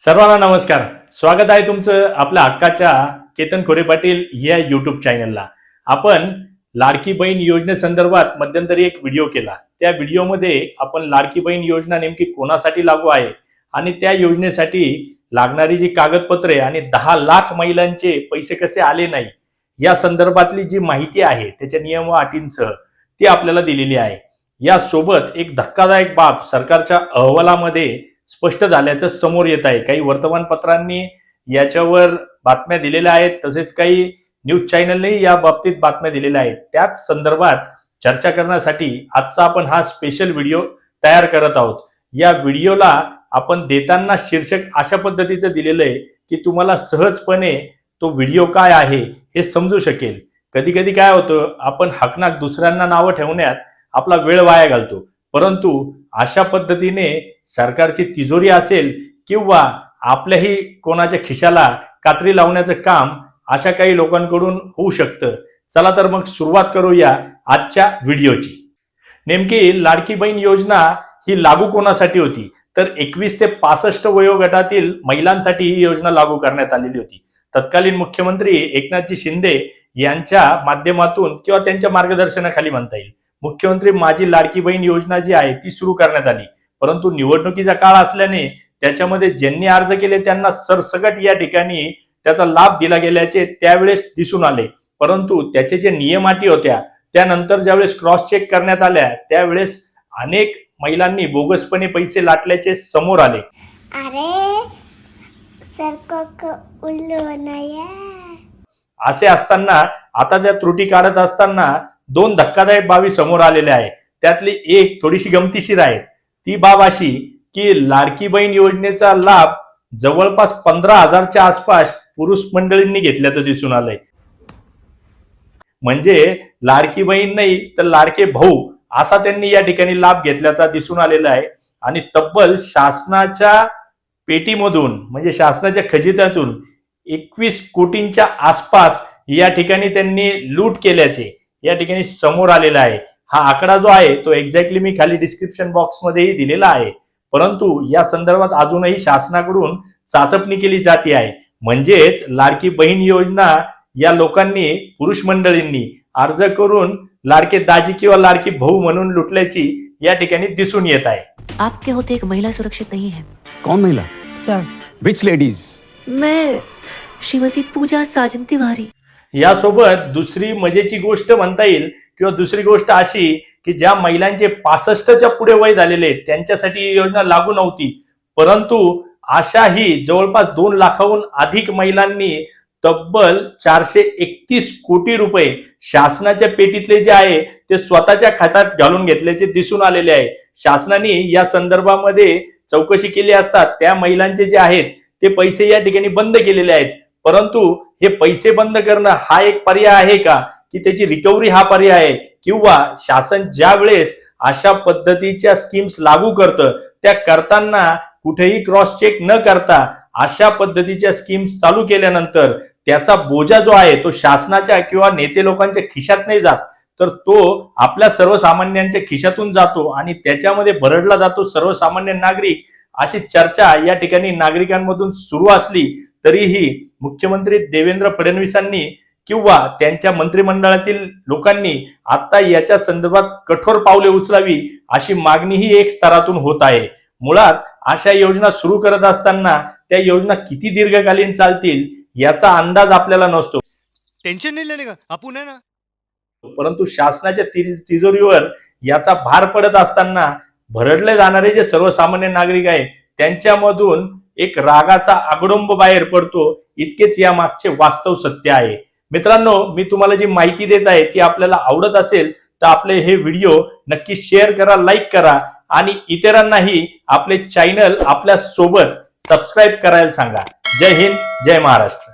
सर्वांना नमस्कार. स्वागत आहे तुमचं आपल्या हक्काच्या केतन खोरे पाटील या युट्यूब चॅनलला आपण लाडकी बहीण योजनेसंदर्भात मध्यंतरी एक व्हिडिओ केला. त्या व्हिडिओमध्ये आपण लाडकी बहीण योजना नेमकी कोणासाठी लागू आहे आणि त्या योजनेसाठी लागणारी जी कागदपत्रे आणि दहा लाख महिलांचे पैसे कसे आले नाही या संदर्भातली जी माहिती आहे त्याच्या नियम व अटींसह ती आपल्याला दिलेली आहे. यासोबत एक धक्कादायक बाब सरकारच्या अहवालामध्ये स्पष्ट झाल्याचं समोर येत आहे. काही वर्तमानपत्रांनी याच्यावर बातम्या दिलेल्या आहेत तसेच काही न्यूज चॅनलने या बाबतीत बातम्या दिलेल्या आहेत. त्याच संदर्भात चर्चा करण्यासाठी आजचा आपण हा स्पेशल व्हिडिओ तयार करत आहोत. या व्हिडिओला आपण देताना शीर्षक अशा पद्धतीचं दिलेलं आहे की तुम्हाला सहजपणे तो व्हिडिओ काय आहे हे समजू शकेल. कधी कधी काय होतं आपण हकनाक दुसऱ्यांना नावं ठेवण्यात आपला वेळ वाया घालतो. परंतु अशा पद्धतीने सरकारची तिजोरी असेल किंवा आपल्याही कोणाच्या खिशाला कात्री लावण्याचं काम अशा काही लोकांकडून होऊ शकतं. चला तर मग सुरुवात करूया आजच्या व्हिडिओची. नेमकी लाडकी बहीण योजना ही लागू कोणासाठी होती? तर एकवीस ते पासष्ट वयोगटातील महिलांसाठी ही योजना लागू करण्यात आलेली होती. तत्कालीन मुख्यमंत्री एकनाथजी शिंदे यांच्या माध्यमातून किंवा त्यांच्या मार्गदर्शनाखाली म्हणता येईल. मुख्यमंत्री माझी लाडकी बहीण योजना जी आहे ती सुरू करण्यात आली. परंतु निवडणुकीचा काळ असल्याने त्याच्यामध्ये ज्यांनी अर्ज केले त्यांना सरसकट या ठिकाणी त्याचा लाभ दिला गेल्याचे त्यावेळेस दिसून आले. परंतु त्याचे जे नियम अटी होत्या त्यानंतर ज्यावेळेस क्रॉस चेक करण्यात आल्या त्यावेळेस अनेक महिलांनी बोगसपणे पैसे लाटल्याचे समोर आले. अरे उल्लू असे असताना आता त्या त्रुटी काढत असताना दोन धक्कादायक बाबी समोर आलेल्या आहे त्यातली एक थोडीशी गमतीशीर आहे. ती बाब अशी की लाडकी बहीण योजनेचा लाभ जवळपास पंधरा हजारच्या आसपास पुरुष मंडळींनी घेतल्याचं दिसून आलंय. म्हणजे लाडकी बहीण नाही तर लाडके भाऊ असा त्यांनी या ठिकाणी लाभ घेतल्याचा दिसून आलेला आहे. आणि तब्बल शासनाच्या पेटीमधून म्हणजे शासनाच्या खजित्यातून एकवीस कोटींच्या आसपास या ठिकाणी त्यांनी लूट केल्याचे. या ठिकाणी समोर आलेला आहे. हा आकडा जो आहे तो एक्झॅक्टली मी खाली डिस्क्रिप्शन बॉक्समध्येही दिलेला आहे. परंतु या संदर्भात अजूनही शासनाकडून चाचपणी केली जाते आहे. म्हणजेच लाडकी बहीण योजना या लोकांनी पुरुष मंडळींनी अर्ज करून लाडके दाजी किंवा लाडकी भाऊ म्हणून लुटल्याची या ठिकाणी दिसून येत आहे. आपके होते एक महिला सुरक्षित नहीं है। कौन महिला? सर विच लेडीज मैं श्रीमती पूजा साजन तिवारी यासोबत दुसरी मजेची गोष्ट म्हणता येईल किंवा दुसरी गोष्ट अशी की ज्या महिलांचे पासष्टच्या पुढे वय झालेले आहेत, त्यांच्यासाठी ही योजना लागू नव्हती. परंतु अशाही जवळपास दोन लाखाहून अधिक महिलांनी तब्बल चारशे एकतीस कोटी रुपये शासनाच्या पेटीतले जे आहे ते स्वतःच्या खात्यात घालून घेतल्याचे दिसून आलेले आहे. शासनाने या संदर्भामध्ये चौकशी केली असता त्या महिलांचे जे आहेत ते पैसे या ठिकाणी बंद केलेले आहेत. परंतु हे पैसे बंद करणं हा एक पर्याय आहे का? की त्याची रिकव्हरी हा पर्याय आहे? किंवा शासन ज्या वेळेस अशा पद्धतीच्या स्कीम्स लागू करतं त्या करताना कुठेही क्रॉस चेक न करता अशा पद्धतीच्या स्कीम्स चालू केल्यानंतर त्याचा बोजा जो आहे तो शासनाच्या किंवा नेते लोकांच्या खिशात नाही जात. तर तो आपल्या सर्वसामान्यांच्या खिशातून जातो आणि त्याच्यामध्ये भरडला जातो सर्वसामान्य नागरिक. अशी चर्चा या ठिकाणी नागरिकांमधून सुरू असली तरीही मुख्यमंत्री देवेंद्र फडणवीसांनी किंवा त्यांच्या मंत्रिमंडळातील लोकांनी आता याच्या संदर्भात कठोर पावले उचलावी अशी मागणीही एक स्तरातून होत आहे. मुळात अशा योजना सुरू करत असताना त्या योजना किती दीर्घकालीन चालतील याचा अंदाज आपल्याला नसतो. टेंशन नहीं का? आपण ना? परंतु शासनाच्या तिजोरीवर याचा भार पडत असताना भरडले जाणारे जे सर्वसामान्य नागरिक आहेत त्यांच्यामधून एक रागाचा आगडोंब बाहेर पडतो इतकेच या मागचे वास्तव सत्य आहे. मित्रांनो मी तुम्हाला जी माहिती देत आहे ती आपल्याला आवडत असेल तर आपले हे व्हिडिओ नक्की शेअर करा लाईक करा आणि इतरांनाही आपले चॅनल आपल्यासोबत सबस्क्राईब करायला सांगा. जय हिंद जय महाराष्ट्र.